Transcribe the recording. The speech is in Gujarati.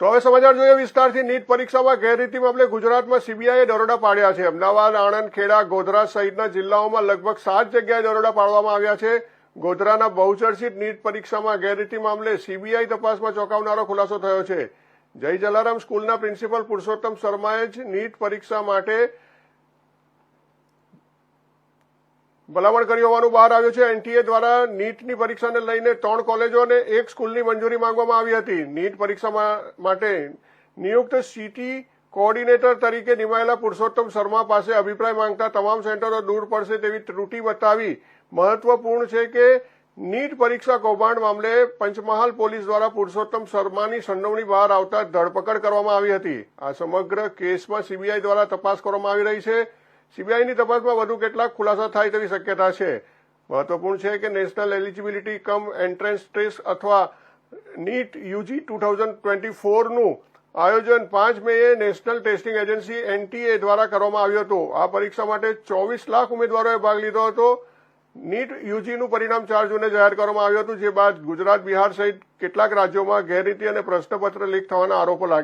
તો હવે સમાચાર જોઈએ વિસ્તારથી નીટ પરીક્ષામાં ગેરરીતિ મામલે ગુજરાતમાં સીબીઆઈએ દરોડા પાડ્યા છે. અમદાવાદ આણંદ ખેડા ગોધરા સહિતના જિલ્લાઓમાં લગભગ સાત જગ્યાએ દરોડા પાડવામાં આવ્યા છે. ગોધરાના બહુચર્ચિત નીટ પરીક્ષામાં ગેરરીતિ મામલે સીબીઆઈ તપાસમાં ચોંકાવનારો ખુલાસો થયો છે. જય જલારામ સ્કૂલના પ્રિન્સિપલ પુરુષોત્તમ શર્માએ જ નીટ પરીક્ષા માટે ભલામણ કરી હોવાનું બહાર આવ્યું છે. એનટીએ દ્વારા નીટની પરીક્ષાને લઈને ત્રણ કોલેજો અને એક સ્કૂલની મંજૂરી માંગવામાં આવી હતી. નીટ પરીક્ષા માટે નિયુક્ત સીટી કોઓર્ડિનેટર તરીકે નિમાયેલા પુરુષોત્તમ શર્મા પાસે અભિપ્રાય માંગતા તમામ સેન્ટરો દૂર પડશે તેવી ત્રુટી બતાવી મહત્વપૂર્ણ છે કે નીટ પરીક્ષા કૌભાંડ મામલે પંચમહાલ પોલીસ દ્વારા પુરુષોત્તમ શર્માની સંડોવણી બહાર આવતા ધરપકડ કરવામાં આવી હતી. આ સમગ્ર કેસમાં સીબીઆઈ દ્વારા તપાસ કરવામાં આવી રહી છે. સીબીઆઈની તપાસમાં વધુ કેટલાક ખુલાસા થાય તેવી શક્યતા છે. મહત્વપૂર્ણ છે કે national eligibility cum entrance test અથવા NEET UG two thousand twenty ફોરનું આયોજન પાંચ મેએ નેશનલ ટેસ્ટિંગ એજન્સી એનટીએ દ્વારા કરવામાં આવ્યું હતું. આ પરીક્ષા માટે ચોવીસ લાખ ઉમેદવારોએ ભાગ લીધો હતો. નીટ યુજીનું પરિણામ ચાર જૂને જાહેર કરવામાં આવ્યું હતું, જે બાદ ગુજરાત, બિહાર સહિત કેટલાક રાજ્યોમાં ગેરરીતિ અને પ્રશ્નપત્ર લીક થવાના આરોપો લાગ્યા.